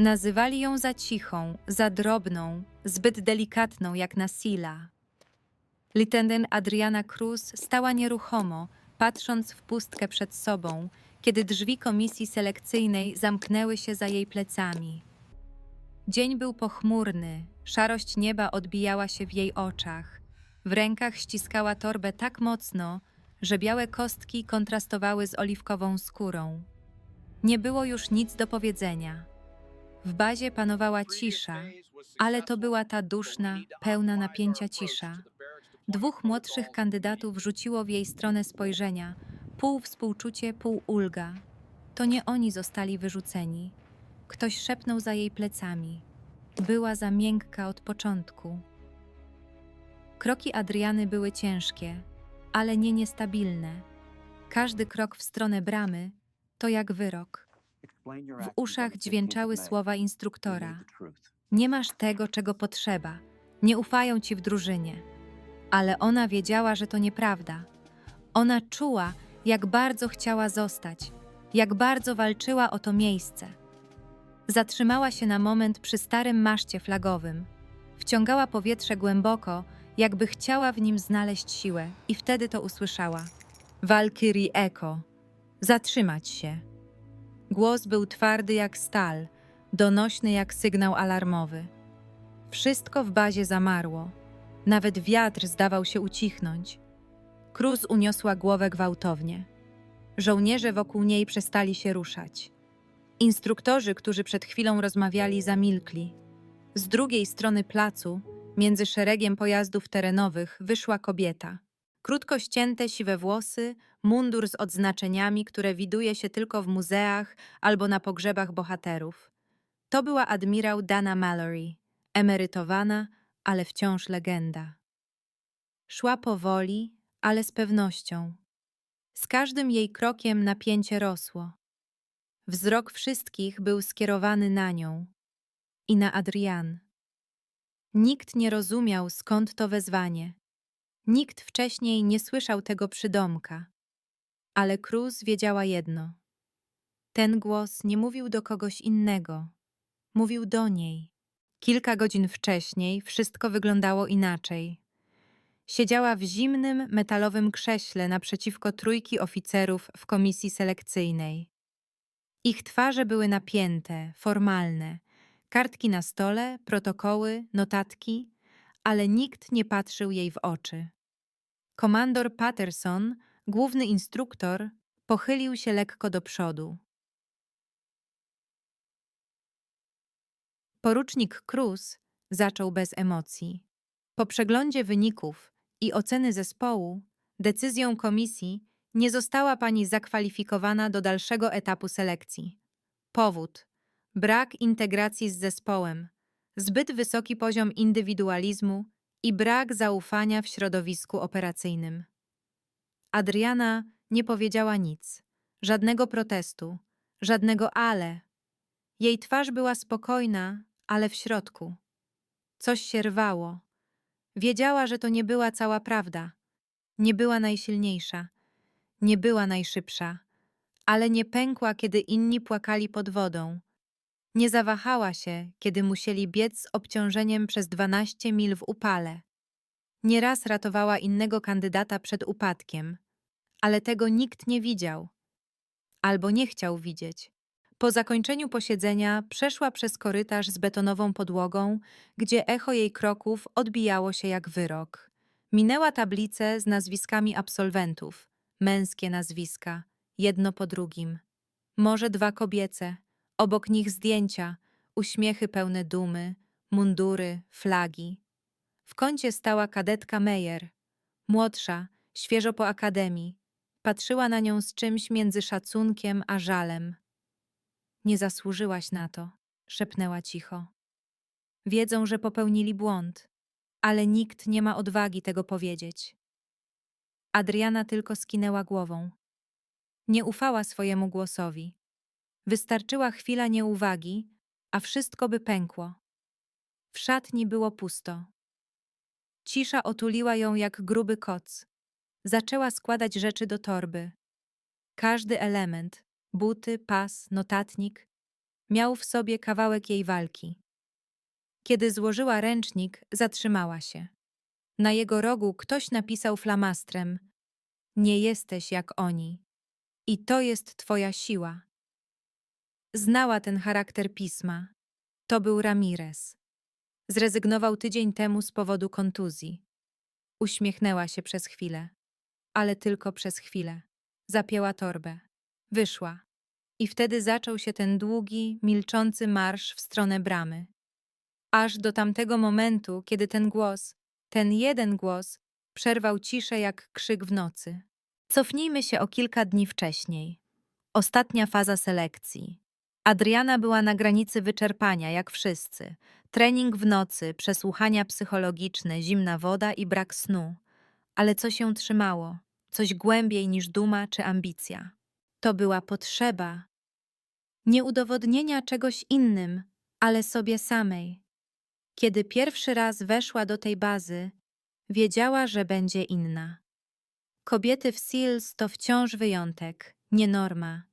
Nazywali ją za cichą, za drobną, zbyt delikatną jak na Sila. Lieutenant Adriana Cruz stała nieruchomo, patrząc w pustkę przed sobą, kiedy drzwi komisji selekcyjnej zamknęły się za jej plecami. Dzień był pochmurny, szarość nieba odbijała się w jej oczach. W rękach ściskała torbę tak mocno, że białe kostki kontrastowały z oliwkową skórą. Nie było już nic do powiedzenia. W bazie panowała cisza, ale to była ta duszna, pełna napięcia cisza. Dwóch młodszych kandydatów rzuciło w jej stronę spojrzenia, pół współczucie, pół ulga. To nie oni zostali wyrzuceni. Ktoś szepnął za jej plecami. Była za miękka od początku. Kroki Adriany były ciężkie, ale nie niestabilne. Każdy krok w stronę bramy to jak wyrok. W uszach dźwięczały słowa instruktora. Nie masz tego, czego potrzeba. Nie ufają ci w drużynie. Ale ona wiedziała, że to nieprawda. Ona czuła, jak bardzo chciała zostać, jak bardzo walczyła o to miejsce. Zatrzymała się na moment przy starym maszcie flagowym. Wciągała powietrze głęboko, jakby chciała w nim znaleźć siłę, i wtedy to usłyszała. Valkyrie Echo. Zatrzymać się. Głos był twardy jak stal, donośny jak sygnał alarmowy. Wszystko w bazie zamarło. Nawet wiatr zdawał się ucichnąć. Cruz uniosła głowę gwałtownie. Żołnierze wokół niej przestali się ruszać. Instruktorzy, którzy przed chwilą rozmawiali, zamilkli. Z drugiej strony placu, między szeregiem pojazdów terenowych, wyszła kobieta. Krótko ścięte siwe włosy, mundur z odznaczeniami, które widuje się tylko w muzeach albo na pogrzebach bohaterów. To była admirał Dana Mallory, emerytowana, ale wciąż legenda. Szła powoli, ale z pewnością. Z każdym jej krokiem napięcie rosło. Wzrok wszystkich był skierowany na nią i na Adrian. Nikt nie rozumiał, skąd to wezwanie. Nikt wcześniej nie słyszał tego przydomka. Ale Cruz wiedziała jedno. Ten głos nie mówił do kogoś innego. Mówił do niej. Kilka godzin wcześniej wszystko wyglądało inaczej. Siedziała w zimnym, metalowym krześle naprzeciwko trójki oficerów w komisji selekcyjnej. Ich twarze były napięte, formalne, kartki na stole, protokoły, notatki, ale nikt nie patrzył jej w oczy. Komandor Patterson, główny instruktor, pochylił się lekko do przodu. Porucznik Cruz zaczął bez emocji. Po przeglądzie wyników i oceny zespołu, decyzją komisji nie została pani zakwalifikowana do dalszego etapu selekcji. Powód: brak integracji z zespołem, zbyt wysoki poziom indywidualizmu i brak zaufania w środowisku operacyjnym. Adriana nie powiedziała nic, żadnego protestu, żadnego ale. Jej twarz była spokojna, ale w środku. Coś się rwało. Wiedziała, że to nie była cała prawda. Nie była najsilniejsza, nie była najszybsza, ale nie pękła, kiedy inni płakali pod wodą. Nie zawahała się, kiedy musieli biec z obciążeniem przez 12 mil w upale. Nieraz ratowała innego kandydata przed upadkiem, ale tego nikt nie widział albo nie chciał widzieć. Po zakończeniu posiedzenia przeszła przez korytarz z betonową podłogą, gdzie echo jej kroków odbijało się jak wyrok. Minęła tablicę z nazwiskami absolwentów, męskie nazwiska, jedno po drugim. Może dwa kobiece, obok nich zdjęcia, uśmiechy pełne dumy, mundury, flagi. W kącie stała kadetka Meyer, młodsza, świeżo po akademii. Patrzyła na nią z czymś między szacunkiem a żalem. Nie zasłużyłaś na to, szepnęła cicho. Wiedzą, że popełnili błąd, ale nikt nie ma odwagi tego powiedzieć. Adriana tylko skinęła głową. Nie ufała swojemu głosowi. Wystarczyła chwila nieuwagi, a wszystko by pękło. W szatni było pusto. Cisza otuliła ją jak gruby koc. Zaczęła składać rzeczy do torby. Każdy element buty, pas, notatnik Miał w sobie kawałek jej walki. Kiedy złożyła ręcznik, zatrzymała się. Na jego rogu ktoś napisał flamastrem: Nie jesteś jak oni. I to jest twoja siła. Znała ten charakter pisma. To był Ramirez. Zrezygnował tydzień temu z powodu kontuzji. Uśmiechnęła się przez chwilę, ale tylko przez chwilę. Zapięła torbę. Wyszła. I wtedy zaczął się ten długi, milczący marsz w stronę bramy. Aż do tamtego momentu, kiedy ten głos, ten jeden głos, przerwał ciszę jak krzyk w nocy. Cofnijmy się o kilka dni wcześniej. Ostatnia faza selekcji. Adriana była na granicy wyczerpania, jak wszyscy. Trening w nocy, przesłuchania psychologiczne, zimna woda i brak snu. Ale co się trzymało? Coś głębiej niż duma czy ambicja. To była potrzeba. Nie udowodnienia czegoś innym, ale sobie samej. Kiedy pierwszy raz weszła do tej bazy, wiedziała, że będzie inna. Kobiety w Seals to wciąż wyjątek, nie norma.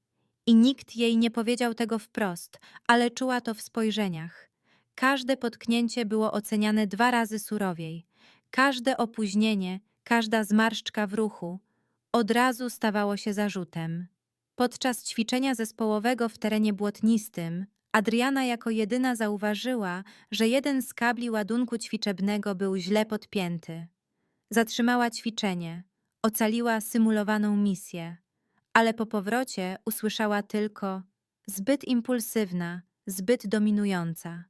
I nikt jej nie powiedział tego wprost, ale czuła to w spojrzeniach. Każde potknięcie było oceniane dwa razy surowiej. Każde opóźnienie, każda zmarszczka w ruchu od razu stawało się zarzutem. Podczas ćwiczenia zespołowego w terenie błotnistym Adriana jako jedyna zauważyła, że jeden z kabli ładunku ćwiczebnego był źle podpięty. Zatrzymała ćwiczenie, ocaliła symulowaną misję, ale po powrocie usłyszała tylko zbyt impulsywna, zbyt dominująca.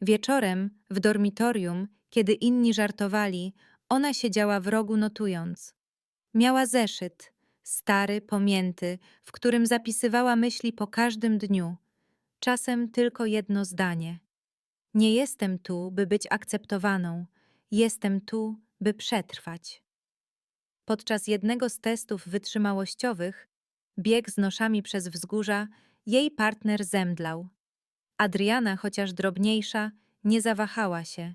Wieczorem w dormitorium, kiedy inni żartowali, ona siedziała w rogu notując. Miała zeszyt, stary, pomięty, w którym zapisywała myśli po każdym dniu. Czasem tylko jedno zdanie. Nie jestem tu, by być akceptowaną, jestem tu, by przetrwać. Podczas jednego z testów wytrzymałościowych, bieg z noszami przez wzgórza, jej partner zemdlał. Adriana, chociaż drobniejsza, nie zawahała się.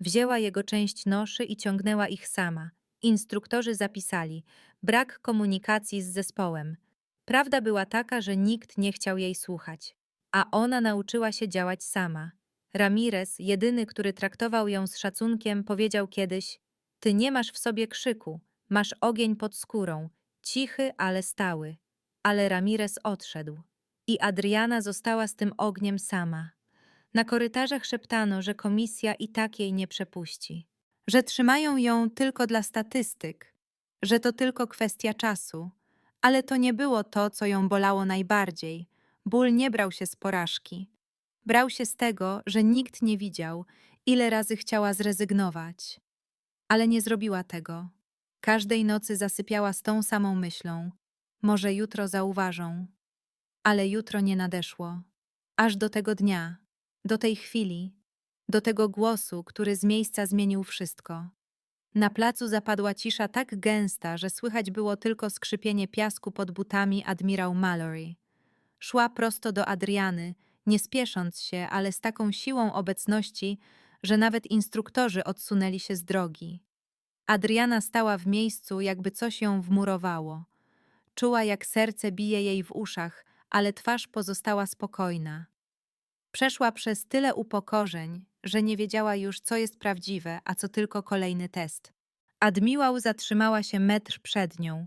Wzięła jego część noszy i ciągnęła ich sama. Instruktorzy zapisali brak komunikacji z zespołem. Prawda była taka, że nikt nie chciał jej słuchać, a ona nauczyła się działać sama. Ramirez, jedyny, który traktował ją z szacunkiem, powiedział kiedyś: Ty nie masz w sobie krzyku, masz ogień pod skórą, cichy, ale stały. Ale Ramirez odszedł. I Adriana została z tym ogniem sama. Na korytarzach szeptano, że komisja i tak jej nie przepuści, że trzymają ją tylko dla statystyk, że to tylko kwestia czasu. Ale to nie było to, co ją bolało najbardziej. Ból nie brał się z porażki. Brał się z tego, że nikt nie widział, ile razy chciała zrezygnować. Ale nie zrobiła tego. Każdej nocy zasypiała z tą samą myślą: może jutro zauważą. Ale jutro nie nadeszło. Aż do tego dnia, do tej chwili, do tego głosu, który z miejsca zmienił wszystko. Na placu zapadła cisza tak gęsta, że słychać było tylko skrzypienie piasku pod butami admirał Mallory. Szła prosto do Adriany, nie spiesząc się, ale z taką siłą obecności, że nawet instruktorzy odsunęli się z drogi. Adriana stała w miejscu, jakby coś ją wmurowało. Czuła, jak serce bije jej w uszach, ale twarz pozostała spokojna. Przeszła przez tyle upokorzeń, że nie wiedziała już, co jest prawdziwe, a co tylko kolejny test. Admiłał zatrzymała się metr przed nią.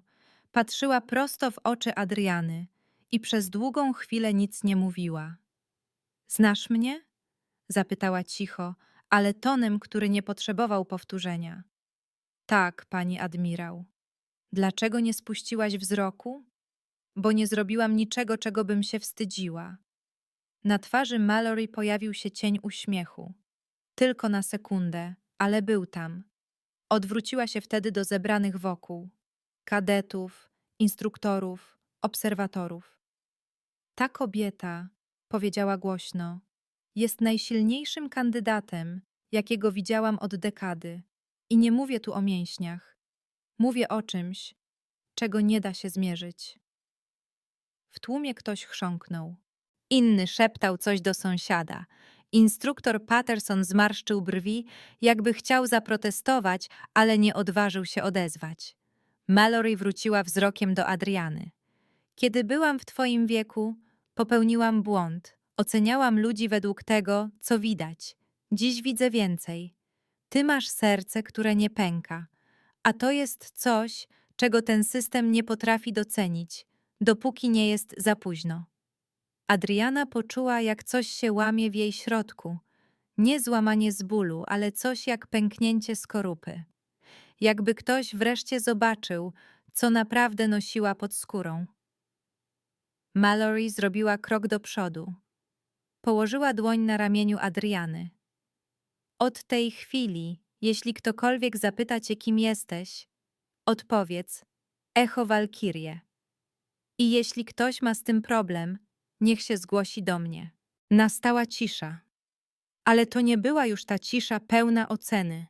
Patrzyła prosto w oczy Adriany i przez długą chwilę nic nie mówiła. Znasz mnie? zapytała cicho, ale tonem, który nie potrzebował powtórzenia. Tak, pani admirał. Dlaczego nie spuściłaś wzroku? Bo nie zrobiłam niczego, czego bym się wstydziła. Na twarzy Mallory pojawił się cień uśmiechu. Tylko na sekundę, ale był tam. Odwróciła się wtedy do zebranych wokół kadetów, instruktorów, obserwatorów. Ta kobieta, powiedziała głośno, jest najsilniejszym kandydatem, jakiego widziałam od dekady. I nie mówię tu o mięśniach. Mówię o czymś, czego nie da się zmierzyć. W tłumie ktoś chrząknął. Inny szeptał coś do sąsiada. Instruktor Patterson zmarszczył brwi, jakby chciał zaprotestować, ale nie odważył się odezwać. Mallory wróciła wzrokiem do Adriany. Kiedy byłam w twoim wieku, popełniłam błąd, Oceniałam ludzi według tego, co widać. Dziś widzę więcej. Ty masz serce, które nie pęka, a to jest coś, czego ten system nie potrafi docenić, dopóki nie jest za późno. Adriana poczuła, jak coś się łamie w jej środku. Nie złamanie z bólu, ale coś jak pęknięcie skorupy. Jakby ktoś wreszcie zobaczył, co naprawdę nosiła pod skórą. Mallory zrobiła krok do przodu. Położyła dłoń na ramieniu Adriany. Od tej chwili, jeśli ktokolwiek zapyta cię, kim jesteś, odpowiedz Echo Walkirie. I jeśli ktoś ma z tym problem, niech się zgłosi do mnie. Nastała cisza. Ale to nie była już ta cisza pełna oceny.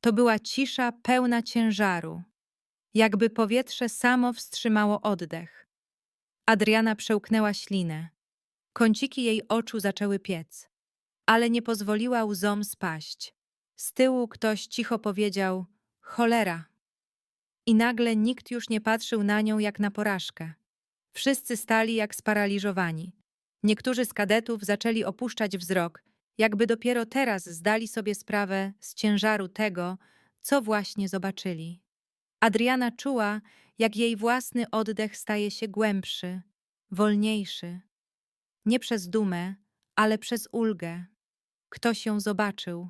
To była cisza pełna ciężaru. Jakby powietrze samo wstrzymało oddech. Adriana przełknęła ślinę. Kąciki jej oczu zaczęły piec, ale nie pozwoliła łzom spaść. Z tyłu ktoś cicho powiedział: Cholera. I nagle nikt już nie patrzył na nią jak na porażkę. Wszyscy stali jak sparaliżowani. Niektórzy z kadetów zaczęli opuszczać wzrok, jakby dopiero teraz zdali sobie sprawę z ciężaru tego, co właśnie zobaczyli. Adriana czuła, jak jej własny oddech staje się głębszy, wolniejszy. Nie przez dumę, ale przez ulgę. Ktoś ją zobaczył.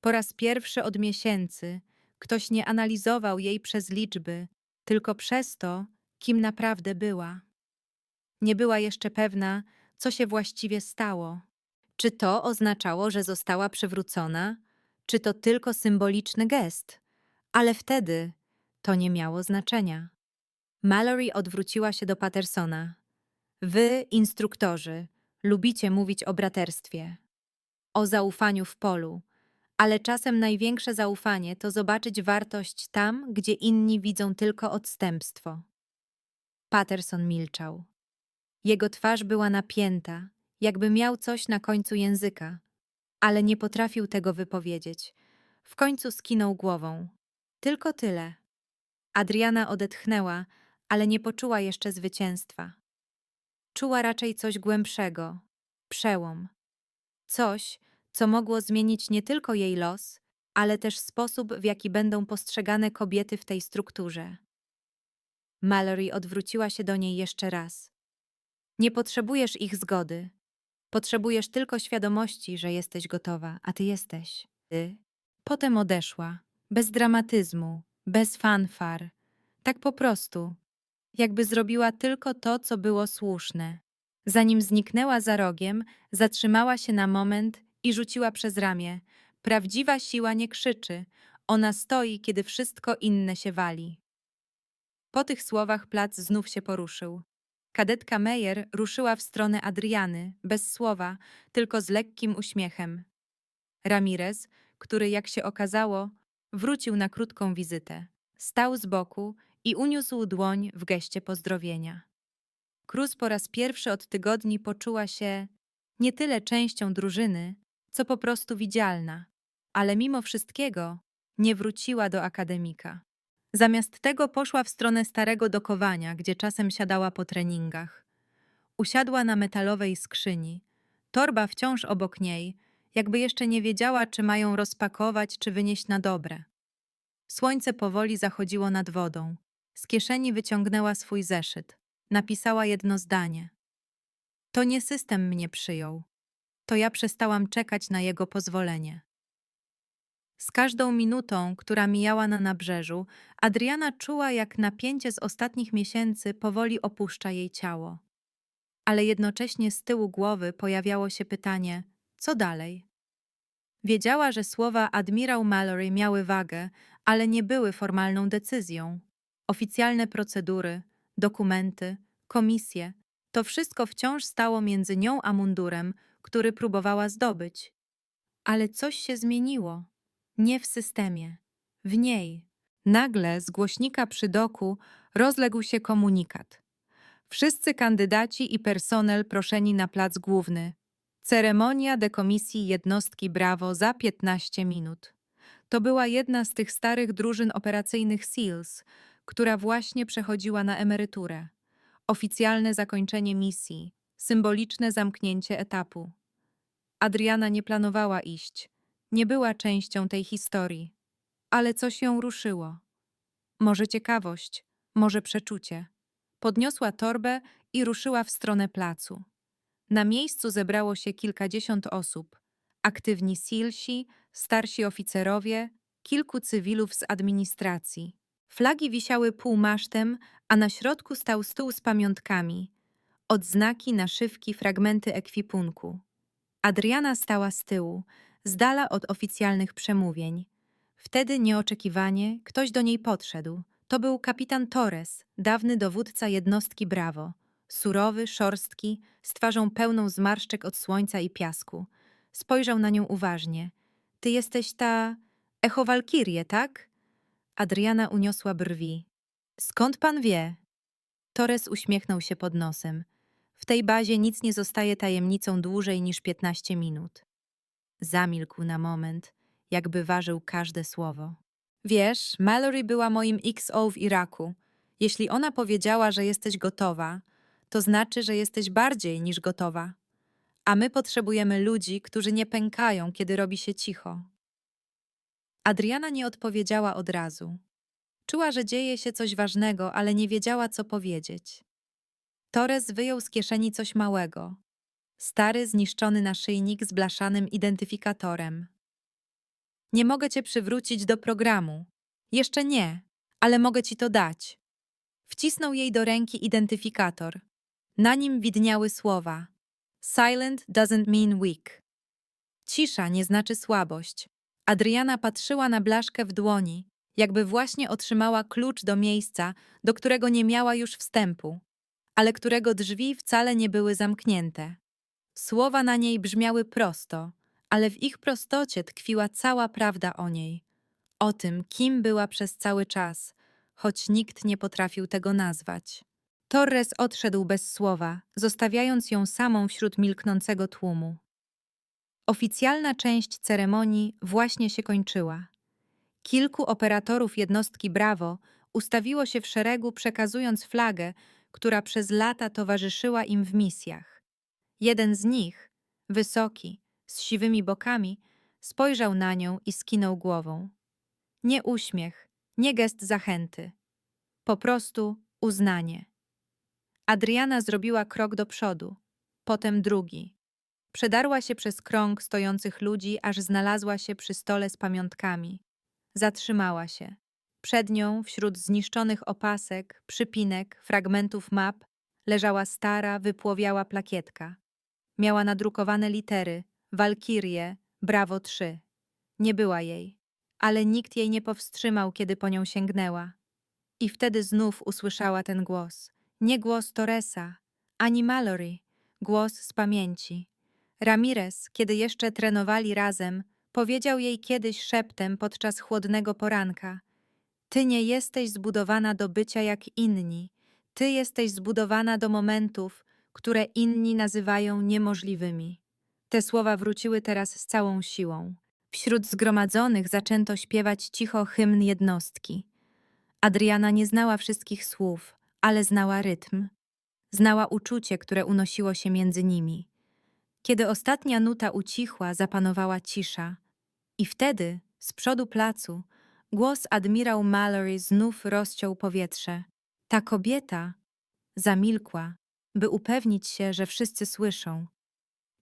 Po raz pierwszy od miesięcy ktoś nie analizował jej przez liczby, tylko przez to, kim naprawdę była. Nie była jeszcze pewna, co się właściwie stało. Czy to oznaczało, że została przywrócona, czy to tylko symboliczny gest? Ale wtedy to nie miało znaczenia. Mallory odwróciła się do Pattersona. Wy, instruktorzy, lubicie mówić o braterstwie, o zaufaniu w polu, ale czasem największe zaufanie to zobaczyć wartość tam, gdzie inni widzą tylko odstępstwo. Patterson milczał. Jego twarz była napięta, jakby miał coś na końcu języka, ale nie potrafił tego wypowiedzieć. W końcu skinął głową. Tylko tyle. Adriana odetchnęła, ale nie poczuła jeszcze zwycięstwa. Czuła raczej coś głębszego przełom. Coś, co mogło zmienić nie tylko jej los, ale też sposób, w jaki będą postrzegane kobiety w tej strukturze. Mallory odwróciła się do niej jeszcze raz. Nie potrzebujesz ich zgody. Potrzebujesz tylko świadomości, że jesteś gotowa, a ty jesteś. Ty. Potem odeszła, bez dramatyzmu, bez fanfar, tak po prostu, jakby zrobiła tylko to, co było słuszne. Zanim zniknęła za rogiem, zatrzymała się na moment i rzuciła przez ramię. Prawdziwa siła nie krzyczy, ona stoi, kiedy wszystko inne się wali. Po tych słowach plac znów się poruszył. Kadetka Meyer ruszyła w stronę Adriany, bez słowa, tylko z lekkim uśmiechem. Ramirez, który, jak się okazało, wrócił na krótką wizytę, stał z boku i uniósł dłoń w geście pozdrowienia. Cruz po raz pierwszy od tygodni poczuła się nie tyle częścią drużyny, co po prostu widzialna, ale mimo wszystkiego nie wróciła do akademika. Zamiast tego poszła w stronę starego dokowania, gdzie czasem siadała po treningach. Usiadła na metalowej skrzyni, torba wciąż obok niej, jakby jeszcze nie wiedziała, czy mają rozpakować, czy wynieść na dobre. Słońce powoli zachodziło nad wodą. Z kieszeni wyciągnęła swój zeszyt. Napisała jedno zdanie. To nie system mnie przyjął. To ja przestałam czekać na jego pozwolenie. Z każdą minutą, która mijała na nabrzeżu, Adriana czuła, jak napięcie z ostatnich miesięcy powoli opuszcza jej ciało. Ale jednocześnie z tyłu głowy pojawiało się pytanie: co dalej? Wiedziała, że słowa admirał Mallory miały wagę, ale nie były formalną decyzją. Oficjalne procedury, dokumenty, komisje to wszystko wciąż stało między nią a mundurem, który próbowała zdobyć. Ale coś się zmieniło. Nie w systemie, w niej. Nagle z głośnika przy doku rozległ się komunikat. Wszyscy kandydaci i personel proszeni na plac główny. Ceremonia dekomisji jednostki Brawo za 15 minut. To była jedna z tych starych drużyn operacyjnych SEALs, która właśnie przechodziła na emeryturę. Oficjalne zakończenie misji, symboliczne zamknięcie etapu. Adriana nie planowała iść, nie była częścią tej historii, ale coś ją ruszyło. Może ciekawość, może przeczucie. Podniosła torbę i ruszyła w stronę placu. Na miejscu zebrało się kilkadziesiąt osób. Aktywni silsi, starsi oficerowie, kilku cywilów z administracji. Flagi wisiały półmasztem, a na środku stał stół z pamiątkami. Odznaki, naszywki, fragmenty ekwipunku. Adriana stała z tyłu, z dala od oficjalnych przemówień. Wtedy nieoczekiwanie ktoś do niej podszedł. To był kapitan Torres, dawny dowódca jednostki Bravo. Surowy, szorstki, z twarzą pełną zmarszczek od słońca i piasku. Spojrzał na nią uważnie. Ty jesteś ta... Echo Walkirie, tak? Adriana uniosła brwi. Skąd pan wie? Torres uśmiechnął się pod nosem. W tej bazie nic nie zostaje tajemnicą dłużej niż 15 minut. Zamilkł na moment, jakby ważył każde słowo. Wiesz, Mallory była moim XO w Iraku. Jeśli ona powiedziała, że jesteś gotowa, to znaczy, że jesteś bardziej niż gotowa. A my potrzebujemy ludzi, którzy nie pękają, kiedy robi się cicho. Adriana nie odpowiedziała od razu. Czuła, że dzieje się coś ważnego, ale nie wiedziała, co powiedzieć. Torres wyjął z kieszeni coś małego. Stary, zniszczony naszyjnik z blaszanym identyfikatorem. Nie mogę cię przywrócić do programu. Jeszcze nie, ale mogę ci to dać. Wcisnął jej do ręki identyfikator. Na nim widniały słowa: Silent doesn't mean weak. Cisza nie znaczy słabość. Adriana patrzyła na blaszkę w dłoni, jakby właśnie otrzymała klucz do miejsca, do którego nie miała już wstępu, ale którego drzwi wcale nie były zamknięte. Słowa na niej brzmiały prosto, ale w ich prostocie tkwiła cała prawda o niej. O tym, kim była przez cały czas, choć nikt nie potrafił tego nazwać. Torres odszedł bez słowa, zostawiając ją samą wśród milknącego tłumu. Oficjalna część ceremonii właśnie się kończyła. Kilku operatorów jednostki Bravo ustawiło się w szeregu, przekazując flagę, która przez lata towarzyszyła im w misjach. Jeden z nich, wysoki, z siwymi bokami, spojrzał na nią i skinął głową. Nie uśmiech, nie gest zachęty. Po prostu uznanie. Adriana zrobiła krok do przodu, potem drugi. Przedarła się przez krąg stojących ludzi, aż znalazła się przy stole z pamiątkami. Zatrzymała się. Przed nią, wśród zniszczonych opasek, przypinek, fragmentów map, leżała stara, wypłowiała plakietka. Miała nadrukowane litery Walkirie, Brawo 3. Nie była jej, ale nikt jej nie powstrzymał, kiedy po nią sięgnęła. I wtedy znów usłyszała ten głos. Nie głos Torresa, ani Mallory, głos z pamięci. Ramirez, kiedy jeszcze trenowali razem, powiedział jej kiedyś szeptem podczas chłodnego poranka: Ty nie jesteś zbudowana do bycia jak inni, ty jesteś zbudowana do momentów, które inni nazywają niemożliwymi. Te słowa wróciły teraz z całą siłą. Wśród zgromadzonych zaczęto śpiewać cicho hymn jednostki. Adriana nie znała wszystkich słów, ale znała rytm. Znała uczucie, które unosiło się między nimi. Kiedy ostatnia nuta ucichła, zapanowała cisza. I wtedy, z przodu placu, głos admirał Mallory znów rozciął powietrze. Ta kobieta zamilkła, by upewnić się, że wszyscy słyszą.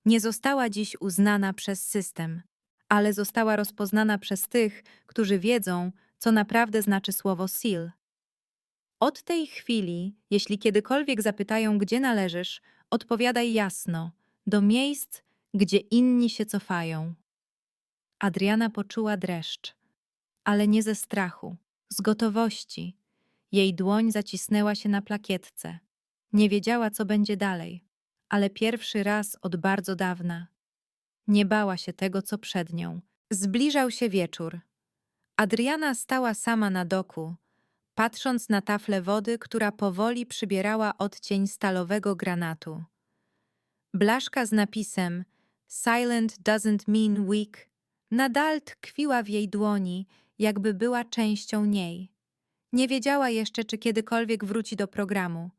Nie została dziś uznana przez system, ale została rozpoznana przez tych, którzy wiedzą, co naprawdę znaczy słowo SEAL. Od tej chwili, jeśli kiedykolwiek zapytają, gdzie należysz, odpowiadaj jasno, do miejsc, gdzie inni się cofają. Adriana poczuła dreszcz, ale nie ze strachu, z gotowości. Jej dłoń zacisnęła się na plakietce. Nie wiedziała, co będzie dalej, ale pierwszy raz od bardzo dawna. Nie bała się tego, co przed nią. Zbliżał się wieczór. Adriana stała sama na doku, patrząc na taflę wody, która powoli przybierała odcień stalowego granatu. Blaszka z napisem Silent doesn't mean weak nadal tkwiła w jej dłoni, jakby była częścią niej. Nie wiedziała jeszcze, czy kiedykolwiek wróci do programu.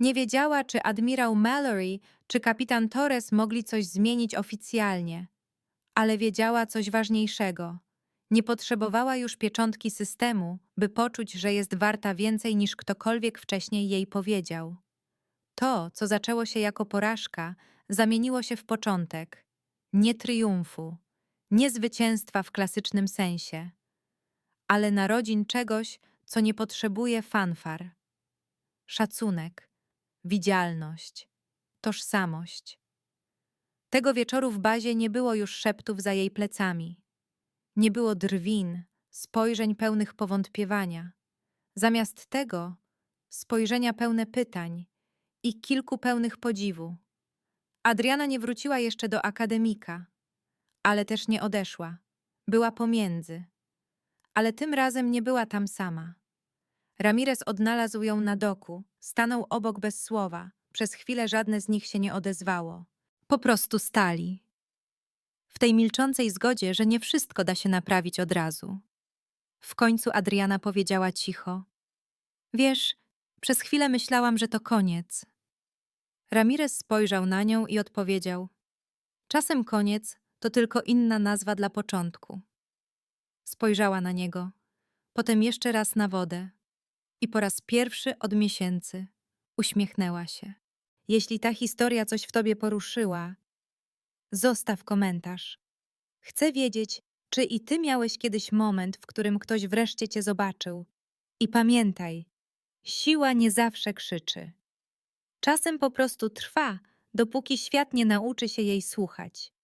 Nie wiedziała, czy admirał Mallory czy kapitan Torres mogli coś zmienić oficjalnie, ale wiedziała coś ważniejszego. Nie potrzebowała już pieczątki systemu, by poczuć, że jest warta więcej niż ktokolwiek wcześniej jej powiedział. To, co zaczęło się jako porażka, zamieniło się w początek. Nie triumfu, nie zwycięstwa w klasycznym sensie, ale narodzin czegoś, co nie potrzebuje fanfar. Szacunek, widzialność, tożsamość. Tego wieczoru w bazie nie było już szeptów za jej plecami. Nie było drwin, spojrzeń pełnych powątpiewania. Zamiast tego spojrzenia pełne pytań i kilku pełnych podziwu. Adriana nie wróciła jeszcze do akademika, ale też nie odeszła. Była pomiędzy. Ale tym razem nie była tam sama. Ramirez odnalazł ją na doku, stanął obok bez słowa. Przez chwilę żadne z nich się nie odezwało. Po prostu stali. W tej milczącej zgodzie, że nie wszystko da się naprawić od razu. W końcu Adriana powiedziała cicho: Wiesz, przez chwilę myślałam, że to koniec. Ramirez spojrzał na nią i odpowiedział: Czasem koniec to tylko inna nazwa dla początku. Spojrzała na niego, potem jeszcze raz na wodę i po raz pierwszy od miesięcy uśmiechnęła się. Jeśli ta historia coś w tobie poruszyła, zostaw komentarz. Chcę wiedzieć, czy i ty miałeś kiedyś moment, w którym ktoś wreszcie cię zobaczył. I pamiętaj, siła nie zawsze krzyczy. Czasem po prostu trwa, dopóki świat nie nauczy się jej słuchać.